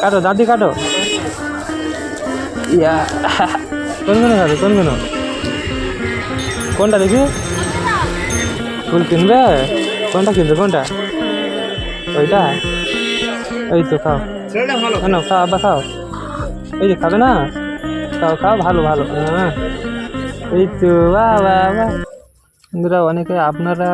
কাটো, দাঁতি কাটো। ইয়া। কোনগুলো খাবে কোনগুলো? কোনটা দেখি? ফুল কিনবে? কোনটা কিনবে, কোনটা? ওইটা? এই তো খাও। কেন খাও, আব্বা, খাও। এই যে খাবে না? খাও খাও, ভালো ভালো। হ্যাঁ। এই তো বাহ বাহ বাহ বন্ধুরা, অনেকে আপনারা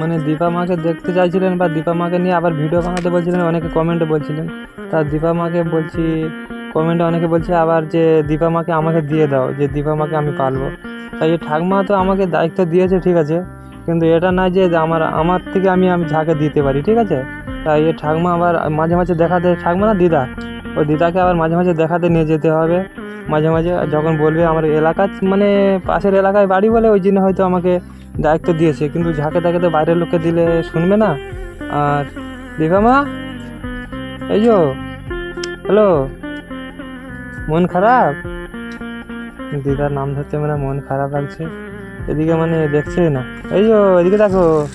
মানে দীপা মাকে দেখতে চাইছিলেন বা দীপা মাকে নিয়ে আবার ভিডিও বানাতে বলছিলেন, অনেকে কমেন্টে বলছিলেন। তা দীপা মাকে বলছি কমেন্টে অনেকে বলছে আবার যে দীপা মাকে আমাকে দিয়ে দাও, যে দীপা মাকে আমি পালবো। তাই এই ঠাকমা তো আমাকে দায়িত্ব দিয়েছে, ঠিক আছে, কিন্তু এটা না যে আমার আমার থেকে আমি আমি ঝাঁকে দিতে পারি, ঠিক আছে? তাই এ ঠাকমা আবার মাঝে মাঝে দেখাতে, ঠাকমা না দিদা? ওই দিদাকে আবার মাঝে মাঝে দেখাতে নিয়ে যেতে হবে। মাঝে মাঝে যখন বলবে আমার এলাকা মানে পাশের এলাকায় বাড়ি বলে, ওই জন্য হয়তো আমাকে দায়িত্ব দিয়েছে, কিন্তু ঝাঁকে তাকে তো বাইরের লোককে দিলে শুনবে না। আর দীপা মা? এই যো, হ্যালো? মন খারাপ? দিদার নাম ধরতে মানে মন খারাপ লাগছে। এদিকে মানে দেখছে না। এই যো, এদিকে দেখো।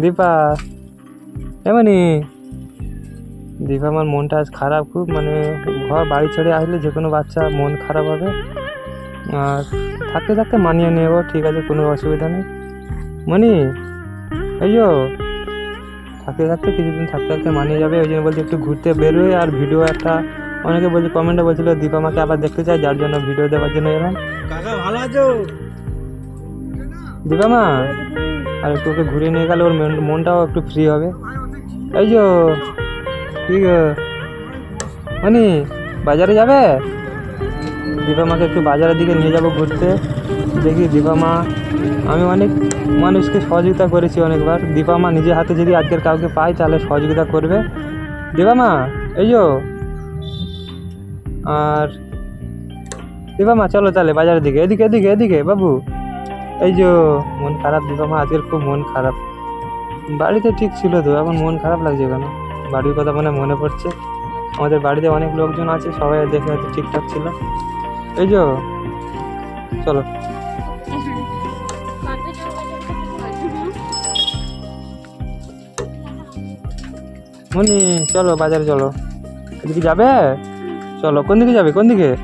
দীপা এমনি দীপা আমার মনটা আজ খারাপ খুব মানে ঘর বাড়ি ছেড়ে আসলে যে কোনো বাচ্চা মন খারাপ হবে। আর থাকতে থাকতে মানিয়ে নেব ঠিক আছে কোনো অসুবিধা নেই। মনি এই যো থাকতে থাকতে কিছুদিন থাকতে থাকতে মানিয়ে যাবে ওই জন্য বলছি একটু ঘুরতে বেরোয় আর ভিডিও একটা অনেকে বলছে কমেন্টে বলছিল দীপা মাকে আবার দেখতে চাই যার জন্য ভিডিও দেওয়ার জন্য এলাম। কাকা ভালো আছো? দীপা মা আর একটু ওকে ঘুরে নিয়ে গেলে ওর মন- মনটাও একটু ফ্রি হবে। এই যো কি গো? মানে বাজারে যাবে? দীপা মাকে একটু বাজারের দিকে নিয়ে যাব ঘুরতে। দেখি দীপা মা, আমি অনেক মানুষকে সহযোগিতা করেছি অনেকবার। দীপা মা নিজের হাতে যদি আজকের কাউকে পাই তাহলে সহযোগিতা করবে। দীপা মা, এই যো আর দীপা মা, চলো তাহলে বাজারের দিকে। এদিকে এদিকে এদিকে, বাবু। এই যে মন খারাপ দীপা মা, আজকের খুব মন খারাপ। বাড়িতে ঠিক ছিল তো, এখন মন খারাপ লাগছে কেন? বাড়ির কথা মানে মনে পড়ছে। আমাদের বাড়িতে অনেক লোকজন আছে, সবাই দেখে হয়তো ঠিকঠাক ছিল। এই যে, চলো। মনি, চলো, বাজারে চলো। এদিকে যাবে? চলো, কোন দিকে যাবে, কোন দিকে?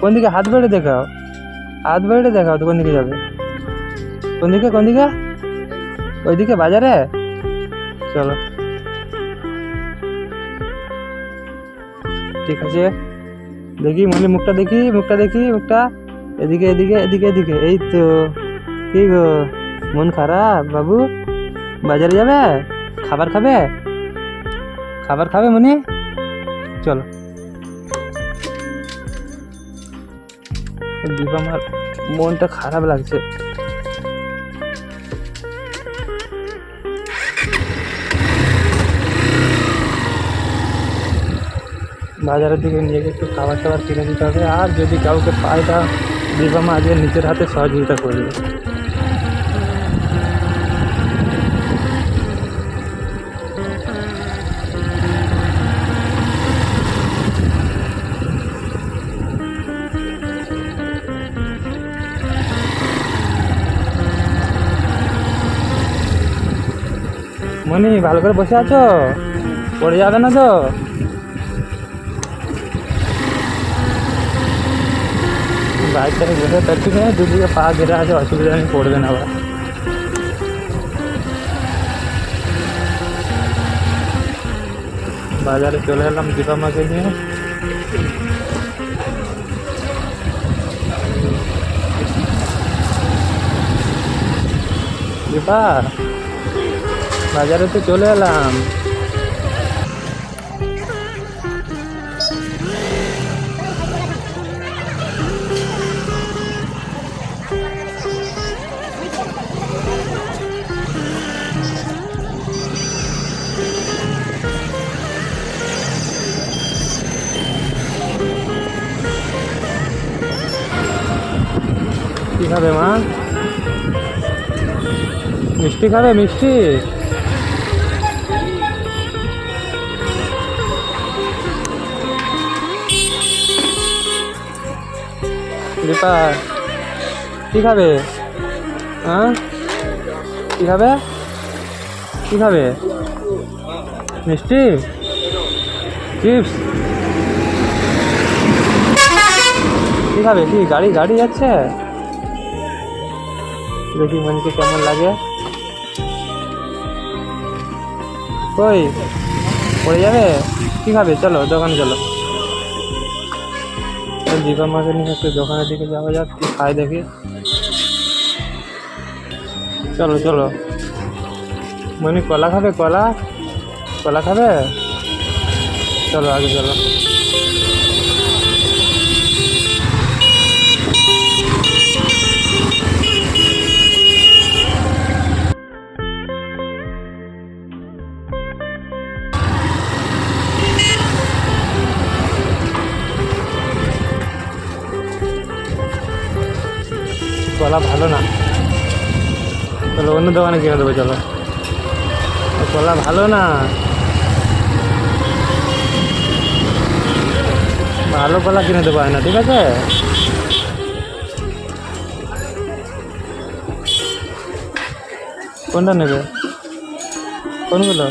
কোন দিকে? হাত বেড়ে দেখাও। হাত বেড়ে দেখাও তো কোন দিকে যাবে। কোন দিকে কোন দিকে? ওইদিকে, বাজারে? চলো। ঠিক আছে। দেখি মানে মুখটা দেখি মুখটা দেখি, মুখটা। এদিকে এদিকে এদিকে এদিকে। এই তো। কি গো? মন খারাপ, বাবু? বাজারে যাবে? খাবার খাবে? খাবার খাবে মনে? চলো। দীপ আমার মনটা খারাপ লাগছে। বাজারের দিকে নিয়ে গিয়ে একটু খাবার টাবার কিনে দিতে হবে। আর যদি কাউকে পায় তা দীপামা আজকে নিজের হাতে সহযোগিতা করবে। মনি ভালো করে বসে আছো? পড়ে যাবে না তো? বাইক থেকে বসে পেট্রোল নেই দুদিকে পা ঘেরে আছে, অসুবিধা নেই, পড়বে না আবার। বাজারে চলে এলাম দীপা মাকে নিয়ে। দীপা, বাজারে তো চলে এলাম। মিষ্টি খাবে, মিষ্টি? দীপা, কি খাবে? হ্যাঁ? কি খাবে? কি খাবে? মিষ্টি? চিপস? কি খাবে? কি, গাড়ি গাড়ি যাচ্ছে? দেখি মনকে কেমন লাগে। কই? পড়ে যাবে? কি খাবে? চলো, দোকানে চলো। দীপা মাকে নিয়ে একটু দোকানের দিকে যাওয়া যাক, কি খাই দেখি। চলো চলো। মনি কলা খাবে? কলা? কলা খাবে? চলো, আগে চলো। কলা ভালো না। চলো অন্য দোকানে কিনে দেবো, চলো। কলা ভালো না। ভালো কলা কিনে দেবো না, ঠিক আছে? কোনটা নেবে? কোনগুলো?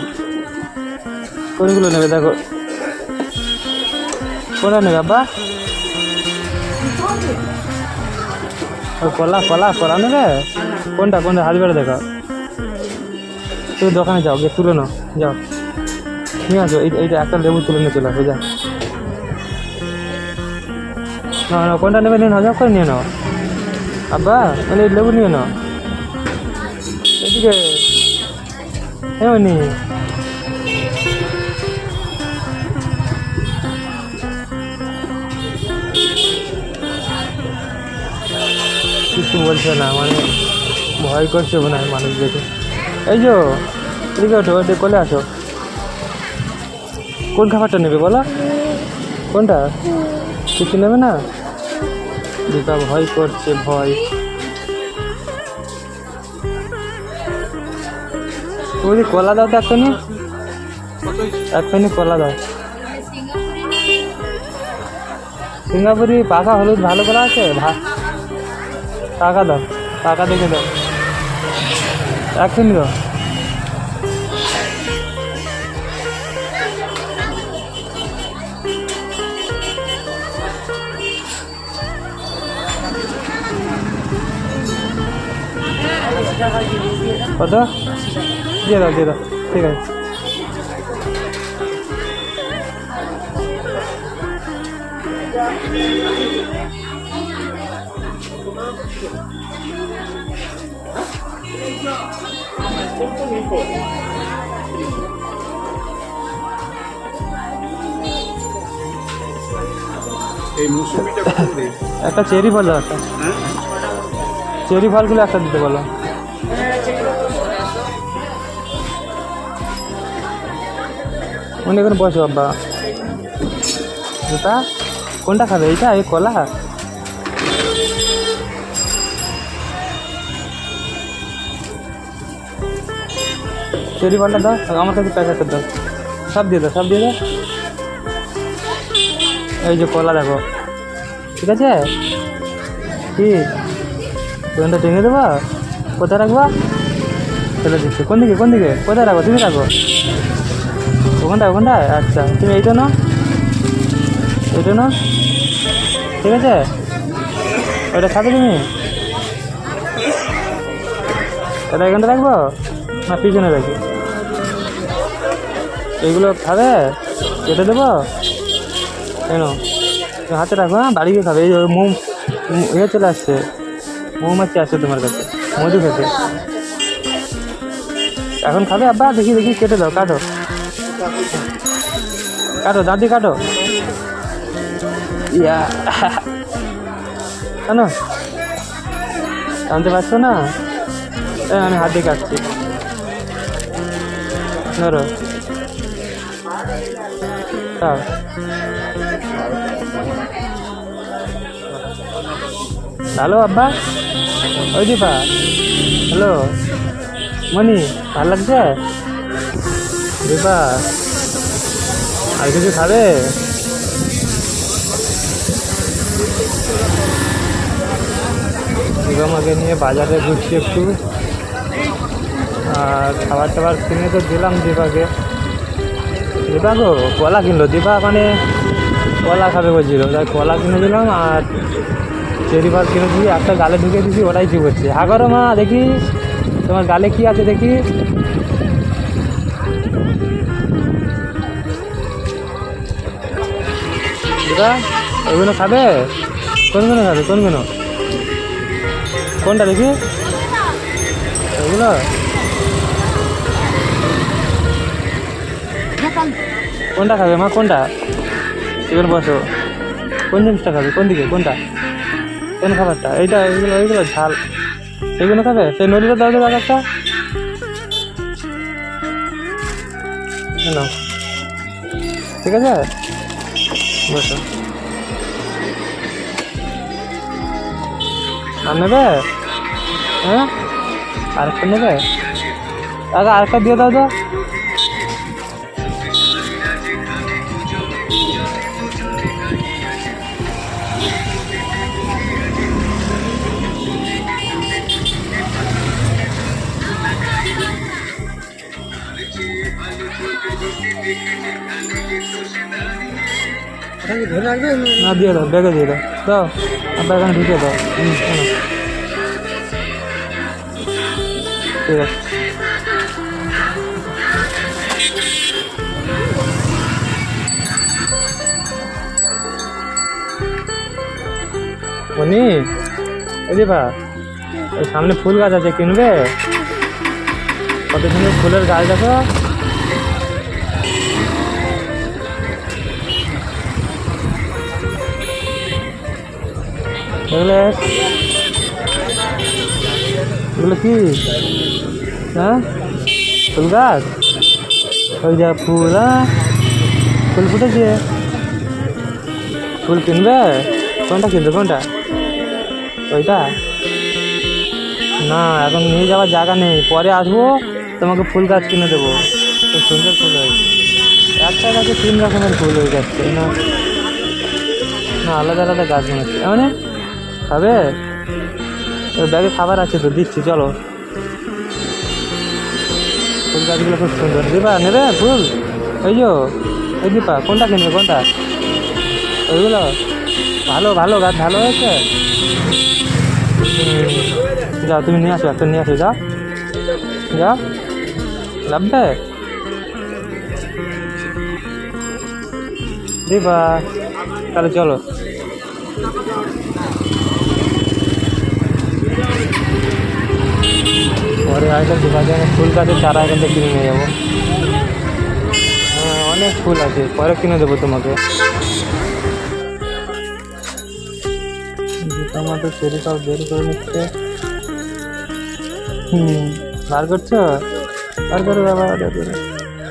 কোনগুলো নেবে, দেখো। কোনটা নেবে, আব্বা? কলা কলা কলা নেবে? কোনটা কোনটা? হাত বেড়ে দেখো। তুমি দোকানে যাও, গিয়ে তুলে নাও, যাও। নিয়ে আসো, এই এইটা একটা লেবু তুলে নিয়ে চলে আসো, যা। না না, কোনটা নেবে নিয়ে নাও, যাও করে নিয়ে নাও। আব্বা মানে লেবু নিয়ে নাও। এদিকে, এমনি। কিছু বলছে না মানে ভয় করছে মনে হয় মানুষ দেখে। এই যো এদিকে ওঠো ওদিকে কোলে আসো। কোন খাবারটা নেবে বলো? কোনটা? কিছু নেবে না? যেটা ভয় করছে ভয়। ওই কলা দাও তো একখানি একখানি কলা দাও। সিঙ্গাপুরি পাকা হলুদ ভালো কলা আছে? ভা টাকা দাও টাকা দেখে দাও। একখানি দাও। কত? দিয়ে দাও দিয়ে দাও। ঠিক আছে। একটা চেরি ফল দাও একটা। চেরি ফলগুলো একটা দিতে বলো। এখানে বসো বাবা কোনটা খাবে? এইটা? এই কলা? চেরি ফলটা দাও আমার কাছে প্যাকেটটা দাও। সব দিয়ে দাও, সব দিয়ে দাও। এই যে কলা দেখো। ঠিক আছে? কি? দোকানটা টেনে দেবো? কোথায় রাখব? চলে দিচ্ছি। কোন দিকে কোন দিকে? কোথায় রাখব তুমি রাখো। ওখানটায় ওখানটায় আচ্ছা তুমি এইটা নাও। এইটা নাও। ঠিক আছে? ওইটা খাবে তুমি? এটা এখানটা রাখব? না পিছনে রাখি এইগুলো খাবে? কেটে দেবো? কেন? হাতে রাখো হ্যাঁ? বাড়ি গিয়ে খাবে। এই মোম ইয়ে চলে আসছে। মৌমাছি আসছে তোমার কাছে, মধু খেতে। এখন খাবে আব্বা? দেখি দেখি, কেটে দাও, কাটো। কাটো, দাদি, কাটো। ইয়া। কেন? জানতে পারছ না? আমি হাত দিয়ে কাটছি। ধরো। হ্যালো আব্বা। ওই দীপা। হ্যালো। মনি ভালো লাগছে? দীপা, আর কিছু খাবে? দীপা মাকে নিয়ে বাজারে ঘুরছি একটু। আর খাবার টাবার কিনে তো দিলাম দীপাকে। দীপা গো, কলা কিনলো দীপা মানে কলা খাবে বলছিল। তাই কলা কিনে দিলাম আর চেরি ফল কিনে দিয়েছি একটা গালে ঢুকে দিয়েছি ওটাই কি করছে? হা করো মা, দেখি, তোমার গালে কি আছে দেখি। দীপা ওইগুলো খাবে? কোনগুলো খাবে, কোনগুলো? কোনটা দেখি? ওইগুলো কোনটা খাবে মা, কোনটা? এবার বসো। কোন জিনিসটা খাবে? কোন দিকে? কোনটা? কোন খাবারটা? এইটা, এইগুলো এইগুলো ঝাল। এইগুলো খাবে? সেই নদীটা দাও দাদা একটা। ঠিক আছে? বসো। আর নেবে? হ্যাঁ? আরেকটা নেবে? আগে আরেকটা দিয়ে দাও তো। না, দিয়ে দাও, ব্যাগে দিয়ে দাও। দাও আপনার এখানে ঢুকে দাও। ঠিক আছে বনি এই যে বা সামনে ফুল গাছ আছে, কিনবে? কত সুন্দর ফুলের গাছ দেখো? এগুলো এগুলো কি? হ্যাঁ? ফুল গাছ? ওই যা ফুল হ্যাঁ ফুল ফুটেছে। ফুল কিনবে? কোনটা কিনবে, কোনটা? ওইটা? না, এখন নিয়ে যাওয়ার জায়গা নেই। পরে আসব, তোমাকে ফুল গাছ কিনে দেবো। খুব সুন্দর ফুল হয়েছে। একটা গাছে তিন রকমের ফুল হয়ে যাচ্ছে, না? না, আলাদা আলাদা গাছ বানাচ্ছে মানে খাবে? ব্যাগে খাবার আছে তো, দিচ্ছি, চলো। ফুল গাছগুলো খুব সুন্দর। দীপা, নেবে ফুল? ওই যো ওই দীপা কোনটা কিনবে কোনটা? ওইগুলো? ভালো ভালো গাছ, ভালো হয়েছে? যাও, তুমি নিয়ে আসো, একটা নিয়ে আসো, যাও। যাও। লাগবে দিবা তাহলে চলো। পরে আইটা দোকানে ফুল গাছের চারা এখান থেকে কিনে নিয়ে যাব। হ্যাঁ অনেক ফুল আছে, পরে কিনে দেবো তোমাকে। মাত্র চেরি সব বের করে নিচ্ছে। হুম, বার করছ? বার করো বাবা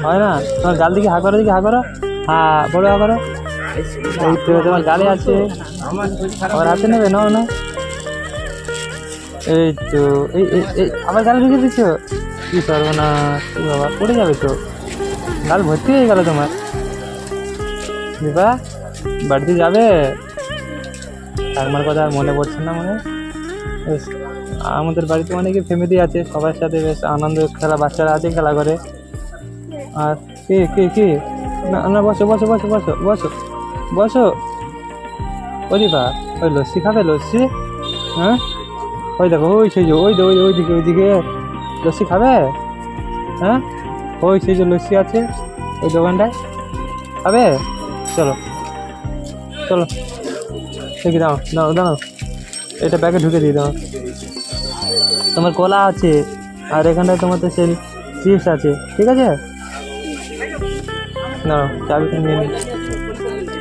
হয় না? তোমার গাল দিকে হা করো দিকে হা করো। হ্যাঁ বড় হা করো। এই তোমার গালে আছে। আমার হাতে নেবে, নাও না এই তো, এই এই আবার গাল ঢুকে দিচ্ছ কি করব না বাবা, পড়ে যাবে তো। গাল ভর্তি হয়ে গেল তোমার। দিবা, বাড়িতে যাবে? ঠাকুমার কথা আর মনে পড়ছে না মনে? আমাদের বাড়িতে অনেকে ফ্যামিলি আছে, সবার সাথে বেশ আনন্দ খেলা, বাচ্চারা আছে খেলা করে। আর কে কে কে? না না, বসো বসো বসো বসো বসো বসো। দিবা, ওই লস্যি খাবে, লস্যি? হ্যাঁ? ওই দেখো, ওই সেই যে, ওই যে, ওই ওইদিকে ওইদিকে। লস্যি খাবে? হ্যাঁ? ওই সেই যে লস্যি আছে ওই দোকানটায়। খাবে? চলো চলো। দেখি, দাও দাও দাও। এটা ব্যাগে ঢুকে দিয়ে দাও। তোমার কলা আছে, আর এখানটায় তোমার তো সেই চিপস আছে, ঠিক আছে? না চাবিটা নিয়ে নি।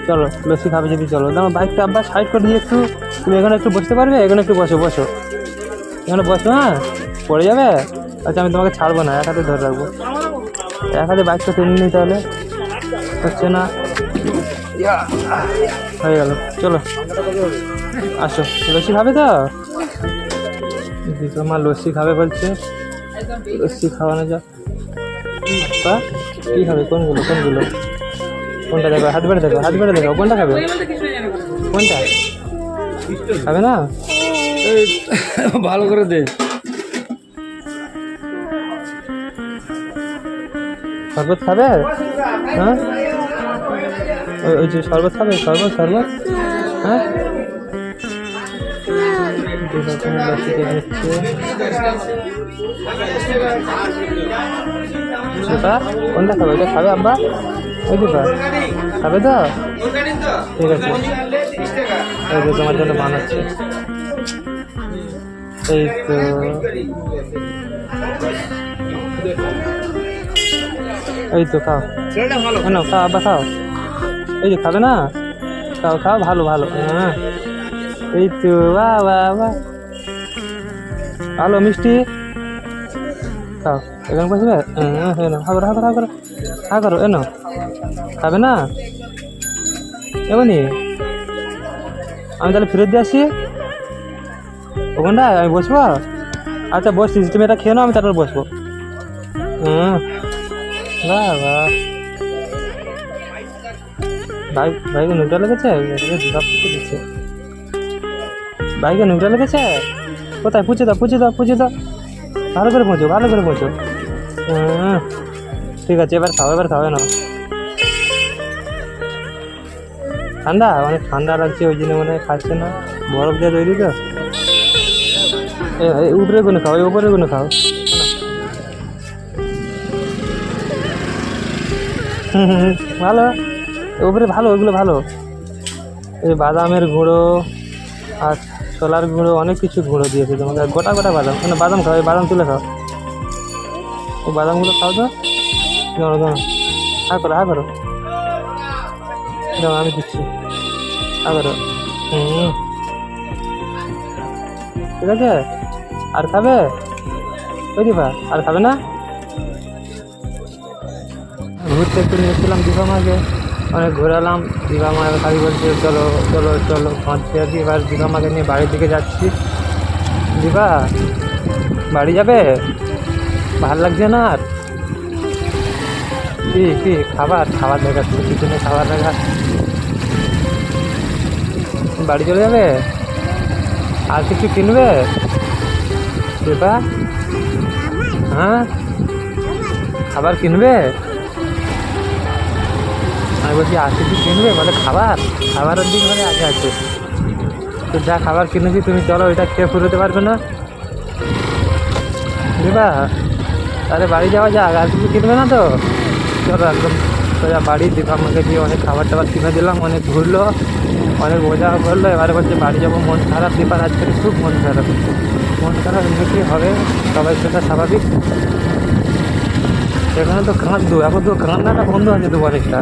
চলো, লস্যি খাবে যদি চলো। দাও, বাইকটা আবার সাইড করে দিয়ে একটু। তুমি এখানে একটু বসতে পারবে? এখানে একটু বসো বসো। এখানে বসো হ্যাঁ? পড়ে যাবে? আচ্ছা আমি তোমাকে ছাড়বো না, এক হাতে ধরে রাখব। এক হাতে বাইকটা টেনে নিই তাহলে হচ্ছে না? হয়ে গেল, চলো। আসো। লস্যি খাবে তো? দিদি মা লস্যি খাবে বলছে। লস্যি খাওয়ানো যাক। বা কী খাবে? কোনগুলো? কোনগুলো? কোনটা দেখো হাত বেড়ে দেখো হাত বেড়ে দেখো কোনটা খাবে? কোনটা? খাবে না? ভালো করে দে। শরবত খাবে হ্যাঁ? ওই যে শরবত খাবে? শরবত শরবত? হ্যাঁ? সেটা কোনটা খাবে? ওইটা খাবে আব্বা? ওই দিবা খাবে তো? ঠিক আছে। তোমার জন্য বানাচ্ছে। এই তো এই তো খাও। কেন খাও আব্বা খাও। এই যে খাবে না? খাও খাও ভালো ভালো। হ্যাঁ। এই তো বাহ বাহ বাহ ভালো মিষ্টি। খাও। এখানে বসবে হ্যাঁ হা করো হা করো হা করো হা করো এনো খাবে না? এমনি? আমি তাহলে ফেরত দিয়ে আসি। ওখানটায় আমি বসবো? আচ্ছা বসছি তুমি এটা খেয়ে নাও, আমি তারপর বসবো। হুম। বাহ ভাই, ভাইকে নুটা লেগেছে দিচ্ছে। ভাইকে নুটা লেগেছে কোথায়? পুছে দাও পুছে দাও পুছে দাও। ভালো করে পৌঁছো, ভালো করে পৌঁছো। হুম। ঠিক আছে, এবার খাও, এবার খাবে না ঠান্ডা? অনেক ঠান্ডা লাগছে, ওই জন্য মনে হয় খাচ্ছে না। বরফ দিয়ে তৈরি তো। উপরে কোনো খাও উপরে কোনো খাও। ভালো উপরে ভালো ওগুলো ভালো। এই বাদামের গুঁড়ো আর ছোলার গুঁড়ো, অনেক কিছু গুঁড়ো দিয়েছে তোমাকে। গোটা গোটা বাদাম মানে বাদাম খাও, এই বাদাম তুলে খাও। এই বাদামগুলো খাও তো। দাঁড়ো দাঁড়ো হা করো হা করো। আমি দিচ্ছি। হা করো। হুম। ঠিক আছে? আর খাবে? ওই দিবা? আর খাবে না? ঘুরতে একটু নিয়েছিলাম দীপা মাকে। অনেক ঘোরালাম দীপা মা খালি বলছে, চলো চলো চলো ঘুরতে কি এবার দীপা মাকে নিয়ে বাড়ির দিকে যাচ্ছি। দীপা, বাড়ি যাবে? ভালো লাগছে না আর? কি কি, খাবার? খাবার দেখাচ্ছে, পিছনে খাবার দেখা বাড়ি চলে যাবে? আর কিছু কিনবে? দীপা হ্যাঁ? খাবার কিনবে? আমি বলছি, আর কিছু কিনবে? বলে, খাবার? খাবারের দিক মানে আগে আছে। তো যা খাবার কিনেছি, তুমি চলো, ওইটা খেয়ে ফুরোতে পারবে না। দিবা? তাহলে বাড়ি যাওয়া যাক, আর কিছু কিনবে না তো? চলো একদম সোজা বাড়ি দীপা আমাকে দিয়ে অনেক খাবার টাবার কিনে দিলাম, অনেক ঘুরলো। অনেক মজা করল, এবারে বলছে বাড়ি যাব, মন খারাপ দীপার আজকে খুব মন খারাপ। মন খারাপ এমনিতেই হবে? সবাই সেটা স্বাভাবিক। সেখানে তো কাঁদতো এখন তো কান্নাটা বন্ধ আছে তো অনেকটা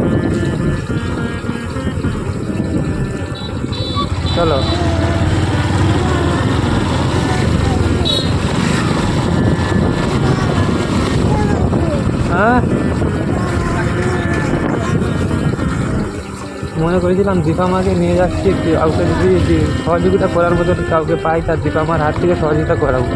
চলো। হ্যাঁ? মনে করেছিলাম দীপা মাকে নিয়ে যাচ্ছি কাউকে যদি সহযোগিতা করার মতো কাউকে পাই তার দীপা মার হাত থেকে সহযোগিতা করাবো।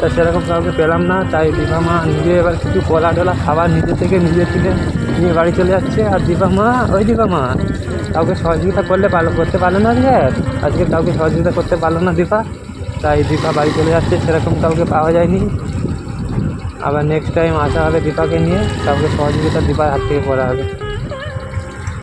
তা সেরকম কাউকে পেলাম না, তাই দীপা মা নিজে এবার কিছু কলা টলা খাবার নিজে থেকে নিজে থেকে নিয়ে বাড়ি চলে যাচ্ছে। আর দীপা মা, ওই দীপা মা, কাউকে সহযোগিতা করলে পালো করতে পারল না আজকে আজকে কাউকে সহযোগিতা করতে পারল না দীপা। তাই দীপা বাড়ি চলে যাচ্ছে, সেরকম কাউকে পাওয়া যায়নি। আবার নেক্সট টাইম আসা হবে দীপাকে নিয়ে, কাউকে সহযোগিতা দীপার হাত থেকে করা হবে।